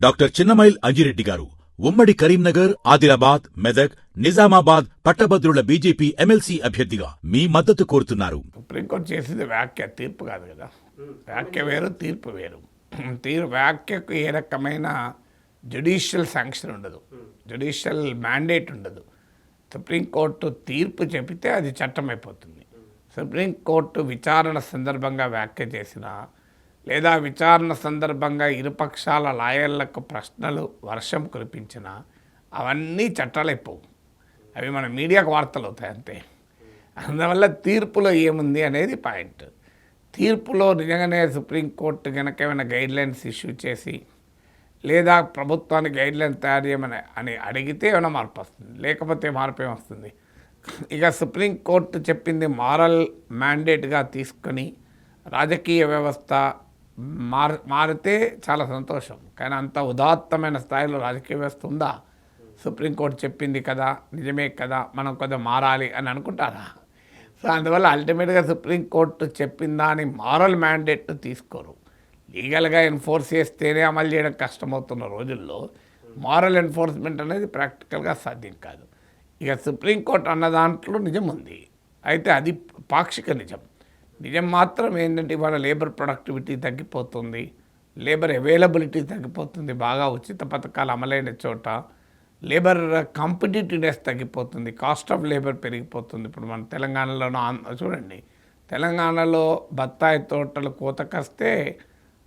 Doctor Chinnamail Anji Reddy గారు ఉమ్మడి కరీంనగర్ ఆదిలాబాద్ మెదక్ నిజామాబాద్ పట్టభద్రుల బీజేపీ ఎమ్మెల్సీ అభ్యర్థిగా మీ మద్దతు కోరుతున్నారు. సుప్రీంకోర్టు చేసింది వ్యాఖ్య తీర్పు కాదు కదా. వ్యాఖ్య వేరు తీర్పు వేరు. తీరు వ్యాఖ్యకు ఏ రకమైన జ్యుడిషియల్ శాంక్షన్ ఉండదు. జ్యుడిషియల్ మ్యాండేట్ ఉండదు. సుప్రీంకోర్టు తీర్పు చెబితే అది చట్టం అయిపోతుంది సుప్రీంకోర్టు విచారణ సందర్భంగా వ్యాఖ్య చేసిన లేదా విచారణ సందర్భంగా ఇరుపక్షాల లాయర్లకు ప్రశ్నలు వర్షం కురిపించిన అవన్నీ చట్టాలైపోవు అవి మన మీడియాకు వార్తలు అవుతాయి అంతే. అందువల్ల తీర్పులో ఏముంది అనేది పాయింట్. తీర్పులో నిజంగానే సుప్రీంకోర్టు కనుక ఏమైనా గైడ్లైన్స్ ఇష్యూ చేసి లేదా ప్రభుత్వానికి గైడ్లైన్ తయారు చేయమని అని అడిగితే ఏమైనా మార్పు వస్తుంది. లేకపోతే మార్పు ఏమొస్తుంది ఇక సుప్రీంకోర్టు చెప్పింది మారల్ మ్యాండేట్గా తీసుకొని రాజకీయ వ్యవస్థ మార్ మారితే చాలా సంతోషం. కానీ అంత ఉదాత్తమైన స్థాయిలో రాజకీయ వ్యవస్థ ఉందా సుప్రీంకోర్టు చెప్పింది కదా నిజమే కదా మనం కొద్దిగా మారాలి అని అనుకుంటారా? సో అందువల్ల అల్టిమేట్గా సుప్రీంకోర్టు చెప్పిందా అని మారల్ మ్యాండేట్ తీసుకోరు. లీగల్గా ఎన్ఫోర్స్ చేస్తేనే అమలు చేయడం కష్టమవుతున్న రోజుల్లో మారల్ ఎన్ఫోర్స్మెంట్ అనేది ప్రాక్టికల్గా సాధ్యం కాదు. ఇక సుప్రీంకోర్టు అన్న దాంట్లో నిజం ఉంది అయితే అది పాక్షిక నిజం. నిజం మాత్రం ఏంటంటే ఇవాళ లేబర్ ప్రొడక్టివిటీ తగ్గిపోతుంది. లేబర్ అవైలబిలిటీ తగ్గిపోతుంది. బాగా ఉచిత పథకాలు అమలైన చోట లేబర్ కాంపిటేటివ్నెస్ తగ్గిపోతుంది. కాస్ట్ ఆఫ్ లేబర్ పెరిగిపోతుంది. ఇప్పుడు మన తెలంగాణలోనూ ఆంధ్ర చూడండి. తెలంగాణలో బత్తాయి తోటలు కోతకొస్తే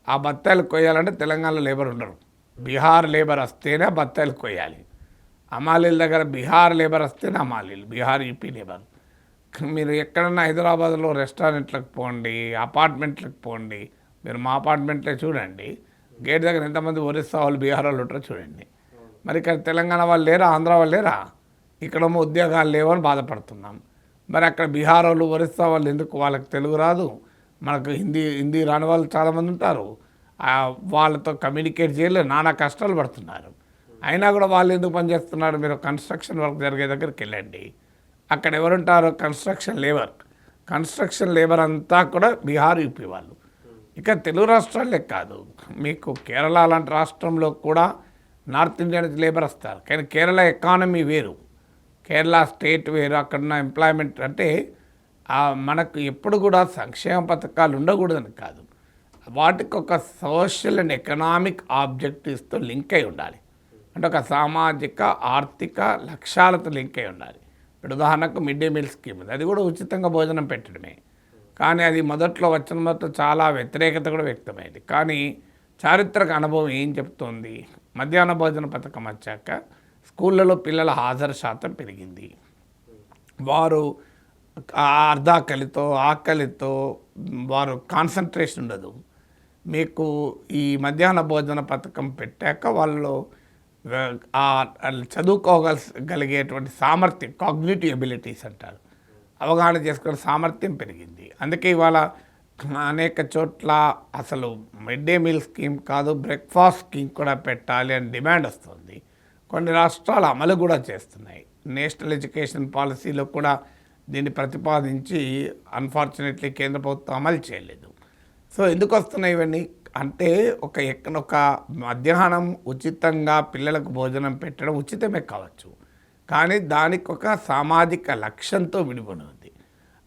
ఆ బత్తాయిలు కొయ్యాలంటే తెలంగాణలో లేబర్ ఉండరు. బీహార్ లేబర్ వస్తేనే బత్తాయిలు కొయ్యాలి. అమాలీల దగ్గర బీహార్ లేబర్ వస్తేనే అమాలీలు బీహార్ యూపీ లేబర్. మీరు ఎక్కడన్నా హైదరాబాద్లో రెస్టారెంట్లకు పోండి అపార్ట్మెంట్లకు పోండి మీరు మా అపార్ట్మెంట్లో చూడండి. గేట్ దగ్గర ఎంతమంది ఒరిస్సా వాళ్ళు బీహార్ వాళ్ళు ఉంటారో చూడండి. మరి ఇక్కడ తెలంగాణ వాళ్ళు లేరా ఆంధ్ర వాళ్ళు లేరా? ఇక్కడేమో ఉద్యోగాలు లేవని బాధపడుతున్నాం. మరి అక్కడ బీహార్ వాళ్ళు ఒరిస్సా వాళ్ళు ఎందుకు? వాళ్ళకి తెలుగు రాదు. మనకు హిందీ హిందీ రాని వాళ్ళు చాలామంది ఉంటారు. వాళ్ళతో కమ్యూనికేట్ చేయలేదు. నానా కష్టాలు పడుతున్నారు. అయినా కూడా వాళ్ళు ఎందుకు పనిచేస్తున్నారు? మీరు కన్స్ట్రక్షన్ వర్క్ జరిగే దగ్గరికి వెళ్ళండి. అక్కడ ఎవరుంటారు కన్స్ట్రక్షన్ లేబర్. కన్స్ట్రక్షన్ లేబర్ అంతా కూడా బీహార్ యూపీ వాళ్ళు. ఇక తెలుగు రాష్ట్రాలే కాదు. మీకు కేరళ లాంటి రాష్ట్రంలో కూడా నార్త్ ఇండియా నుంచి లేబర్ వస్తారు. కానీ కేరళ ఎకానమీ వేరు. కేరళ స్టేట్ వేరు. అక్కడున్న ఎంప్లాయ్మెంట్ అంటే మనకు ఎప్పుడు కూడా సంక్షేమ పథకాలు ఉండకూడదని కాదు. వాటికి ఒక సోషల్ అండ్ ఎకనామిక్ ఆబ్జెక్టివ్స్తో లింక్ అయి ఉండాలి. అంటే ఒక సామాజిక ఆర్థిక లక్ష్యాలతో లింక్ అయి ఉండాలి. ఇప్పుడు ఉదాహరణకు మిడ్ డే మీల్ స్కీమ్ ఉంది. అది కూడా ఉచితంగా భోజనం పెట్టడమే. కానీ అది మొదట్లో వచ్చిన మొదట చాలా వ్యతిరేకత కూడా వ్యక్తమైంది. కానీ చారిత్రక అనుభవం ఏం చెప్తోంది? మధ్యాహ్న భోజన పథకం వచ్చాక స్కూళ్ళలో పిల్లల హాజరు శాతం పెరిగింది. వారు అర్ధాకలితో ఆకలితో వారు కాన్సన్ట్రేషన్ ఉండదు. మీకు ఈ మధ్యాహ్న భోజన పథకం పెట్టాక వాళ్ళు చదువుకోగలిగేటువంటి సామర్థ్యం కాగ్నిటివ్ ఎబిలిటీస్ అంటారు. అవగాహన చేసుకునే సామర్థ్యం పెరిగింది. అందుకే ఇవాళ అనేక చోట్ల అసలు మిడ్ డే మీల్ స్కీమ్ కాదు బ్రేక్ఫాస్ట్ స్కీమ్ కూడా పెట్టాలి అని డిమాండ్ వస్తుంది. కొన్ని రాష్ట్రాలు అమలు కూడా చేస్తున్నాయి. నేషనల్ ఎడ్యుకేషన్ పాలసీలో కూడా దీన్ని ప్రతిపాదించి అన్ఫార్చునేట్లీ కేంద్ర ప్రభుత్వం అమలు చేయలేదు. సో ఎందుకు వస్తున్నాయి ఇవన్నీ? అంటే ఒక ఎక్కడొక మధ్యాహ్నం ఉచితంగా పిల్లలకు భోజనం పెట్టడం ఉచితమే కావచ్చు. కానీ దానికి ఒక సామాజిక లక్ష్యంతో విడిపడి ఉంది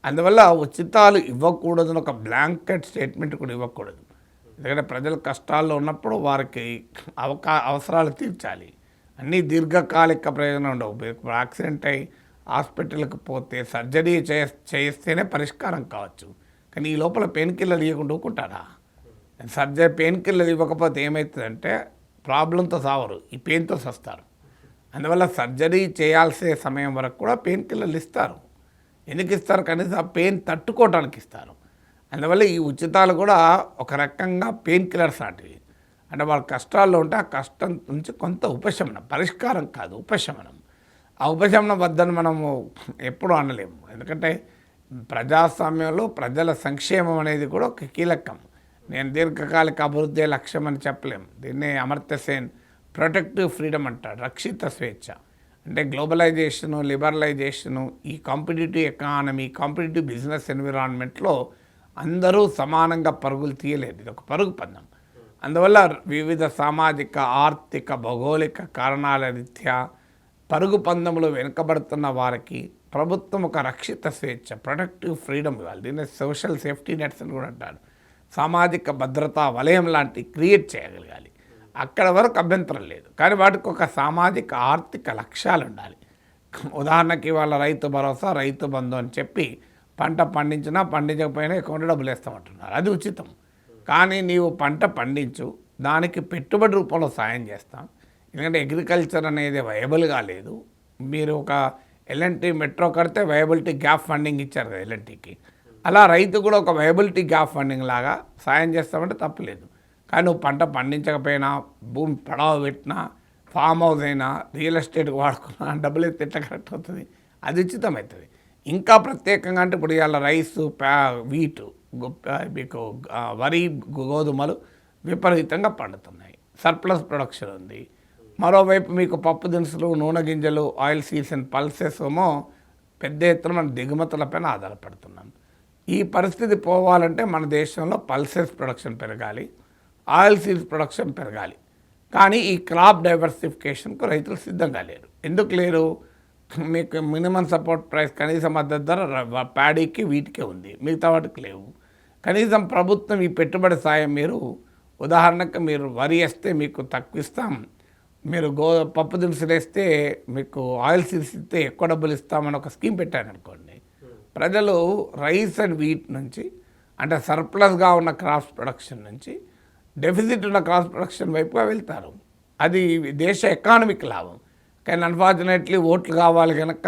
అందువల్ల ఉచితాలు ఇవ్వకూడదని ఒక బ్లాంకెట్ స్టేట్మెంట్ కూడా ఇవ్వకూడదు. ఎందుకంటే ప్రజలు కష్టాల్లో ఉన్నప్పుడు వారికి అవకా అవసరాలు తీర్చాలి. అన్నీ దీర్ఘకాలిక ప్రయోజనం ఉండవు. ఇప్పుడు యాక్సిడెంట్ అయి హాస్పిటల్కి పోతే సర్జరీ చేస్తేనే పరిష్కారం కావచ్చు. కానీ ఈ లోపల పెయిన్ కిల్లర్ ఇవ్వకుండా ఊకుంటారా సర్జరీ పెయిన్ కిల్లర్ ఇవ్వకపోతే ఏమవుతుందంటే ప్రాబ్లంతో సావరు ఈ పెయిన్తో సస్తారు. అందువల్ల సర్జరీ చేయాల్సిన సమయం వరకు కూడా పెయిన్ కిల్లర్లు ఇస్తారు. ఎందుకు ఇస్తారు? కనీసం ఆ పెయిన్ తట్టుకోవడానికి ఇస్తారు. అందువల్ల ఈ ఉచితాలు కూడా ఒక రకంగా పెయిన్ కిల్లర్స్ లాంటివి. అంటే వాళ్ళ కష్టాల్లో ఉంటే ఆ కష్టం నుంచి కొంత ఉపశమనం పరిష్కారం కాదు ఉపశమనం. ఆ ఉపశమనం వద్దని మనము ఎప్పుడూ అనలేము. ఎందుకంటే ప్రజాస్వామ్యంలో ప్రజల సంక్షేమం అనేది కూడా ఒక కీలకం. నేను దీర్ఘకాలిక అభివృద్ధి లక్ష్యం అని చెప్పలేము దీన్ని అమర్త్య సేన్ ప్రొటెక్టివ్ ఫ్రీడమ్ అంటాడు రక్షిత స్వేచ్ఛ. అంటే గ్లోబలైజేషను లిబరలైజేషను ఈ కాంపిటేటివ్ ఎకానమీ కాంపిటేటివ్ బిజినెస్ ఎన్విరాన్మెంట్లో అందరూ సమానంగా పరుగులు తీయలేదు. ఇది ఒక పరుగు పందెం. అందువల్ల వివిధ సామాజిక ఆర్థిక భౌగోళిక కారణాల రీత్యా పరుగు పందెములు వెనుకబడుతున్న వారికి ప్రభుత్వం ఒక రక్షిత స్వేచ్ఛ ప్రొటెక్టివ్ ఫ్రీడమ్ ఇవ్వాలి. దీన్ని సోషల్ సేఫ్టీ నెట్స్ అని కూడా అంటారు. సామాజిక భద్రతా వలయం లాంటి క్రియేట్ చేయగలగాలి. అక్కడ వరకు అభ్యంతరం లేదు. కానీ వాటికి ఒక సామాజిక ఆర్థిక లక్ష్యాలు ఉండాలి. ఉదాహరణకి వాళ్ళ రైతు భరోసా రైతు బంధు అని చెప్పి పంట పండించినా పండించకపోయినా అకౌంట్ డబ్బులు వేస్తామంటున్నారు. అది ఉచితం. కానీ నీవు పంట పండించు దానికి పెట్టుబడి రూపంలో సాయం చేస్తాం. ఎందుకంటే అగ్రికల్చర్ అనేది వయబుల్గా లేదు. మీరు ఒక ఎల్ఎన్టీ మెట్రో కడితే వయబిలిటీ గ్యాప్ ఫండింగ్ ఇచ్చారు కదా ఎల్ఎన్టీకి అలా రైతు కూడా ఒక వయబిలిటీ గ్యాప్ ఫండింగ్ లాగా సాయం చేస్తామంటే తప్పలేదు. కానీ నువ్వు పంట పండించకపోయినా భూమి పడవ పెట్టినా ఫామ్ హౌస్ అయినా రియల్ ఎస్టేట్కి వాడుకున్నా డబ్బులు అయితే ఎట్లా కరెక్ట్ అవుతుంది? అది ఉచితం అవుతుంది ఇంకా ప్రత్యేకంగా అంటే ఇప్పుడు ఇవాళ రైస్ ప్యా వీటు మీకు వరి గోధుమలు విపరీతంగా పండుతున్నాయి. సర్ప్లస్ ప్రొడక్షన్ ఉంది. మరోవైపు మీకు పప్పు దినుసులు నూనె గింజలు ఆయిల్ సీడ్స్ అండ్ పల్సెస్ ఏమో పెద్ద ఎత్తున మన దిగుమతులపైన ఆధారపడుతున్నాం. ఈ పరిస్థితి పోవాలంటే మన దేశంలో పల్సెస్ ప్రొడక్షన్ పెరగాలి ఆయిల్ సీడ్స్ ప్రొడక్షన్ పెరగాలి. కానీ ఈ క్రాప్ డైవర్సిఫికేషన్కు రైతులు సిద్ధంగా లేరు. ఎందుకు లేరు? మీకు మినిమం సపోర్ట్ ప్రైస్ కనీస మద్దతు ధర ప్యాడీకి వీటికే ఉంది. మిగతా వాటికి లేవు. కనీసం ప్రభుత్వం ఈ పెట్టుబడి సాయం మీరు ఉదాహరణకు మీరు వరి వేస్తే మీకు తక్కువ ఇస్తాం మీరు గో పప్పు దినుసులు వేస్తే మీకు ఆయిల్ సీడ్స్ ఇస్తే ఎక్కువ డబ్బులు ఇస్తామని ఒక స్కీమ్ పెట్టారనుకోండి. ప్రజలు రైస్ అండ్ వీట్ నుంచి అంటే సర్ప్లస్గా ఉన్న క్రాప్స్ ప్రొడక్షన్ నుంచి డెఫిసిట్ ఉన్న క్రాప్స్ ప్రొడక్షన్ వైపుగా వెళ్తారు. అది దేశ ఎకానమిక్ లాభం. కానీ అన్ఫార్చునేట్లీ ఓట్లు కావాలి కనుక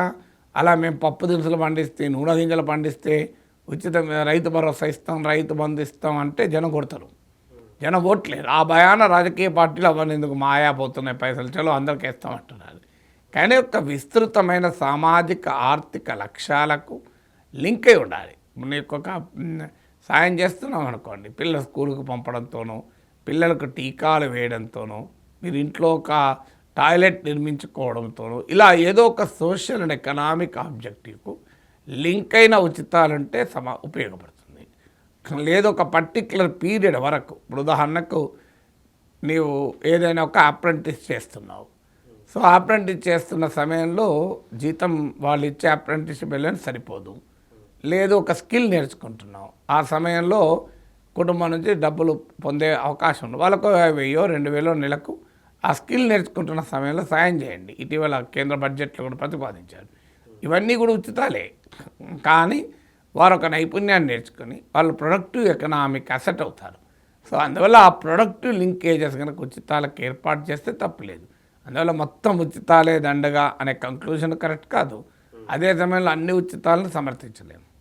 అలా మేము పప్పు దినుసులు పండిస్తే నూనె గింజలు పండిస్తే ఉచిత రైతు భరోసా ఇస్తాం రైతు బంధు ఇస్తాం అంటే జనం కొడతారు. జనం ఓట్లేదు ఆ భయాన రాజకీయ పార్టీలు అవన్నీ ఎందుకు మాయాపోతున్నాయి పైసలు చలో అందరికి వేస్తామంటున్నారు కానీ ఒక విస్తృతమైన సామాజిక ఆర్థిక లక్ష్యాలకు లింక్ అయి ఉండాలి. నీకు ఒక సాయం చేస్తున్నాం అనుకోండి. పిల్లల స్కూల్కి పంపడంతోనూ పిల్లలకు టీకాలు వేయడంతోనూ మీరు ఇంట్లో ఒక టాయిలెట్ నిర్మించుకోవడంతోనూ ఇలా ఏదో ఒక సోషల్ అండ్ ఎకనామిక్ ఆబ్జెక్టివ్కు లింక్ అయిన ఉచితాలంటే సమా ఉపయోగపడుతుంది. లేదు ఒక పర్టిక్యులర్ పీరియడ్ వరకు. ఇప్పుడు ఉదాహరణకు నీవు ఏదైనా ఒక అప్రెంటిస్ చేస్తున్నావు. సో అప్రెంటిస్ చేస్తున్న సమయంలో జీతం వాళ్ళు ఇచ్చే అప్రెంటిస్ వెళ్ళని సరిపోదు. లేదు ఒక స్కిల్ నేర్చుకుంటున్నావు. ఆ సమయంలో కుటుంబం నుంచి డబ్బులు పొందే అవకాశం ఉంది. వాళ్ళకు వెయ్యో రెండు వేలో నెలకు ఆ స్కిల్ నేర్చుకుంటున్న సమయంలో సాయం చేయండి. ఇటీవల కేంద్ర బడ్జెట్లో కూడా ప్రతిపాదించారు. ఇవన్నీ కూడా ఉచితాలే. కానీ వారు ఒక నైపుణ్యాన్ని నేర్చుకొని వాళ్ళు ప్రొడక్టివ్ ఎకనామిక్ అసెట్ అవుతారు. సో అందువల్ల ఆ ప్రొడక్టివ్ లింకేజెస్ కనుక ఉచితాలకు ఏర్పాటు చేస్తే తప్పులేదు అందువల్ల మొత్తం ఉచితాలే దండగా అనే కంక్లూజన్ కరెక్ట్ కాదు. అదే సమయంలో అన్ని ఉచితాలను సమర్థించలేము.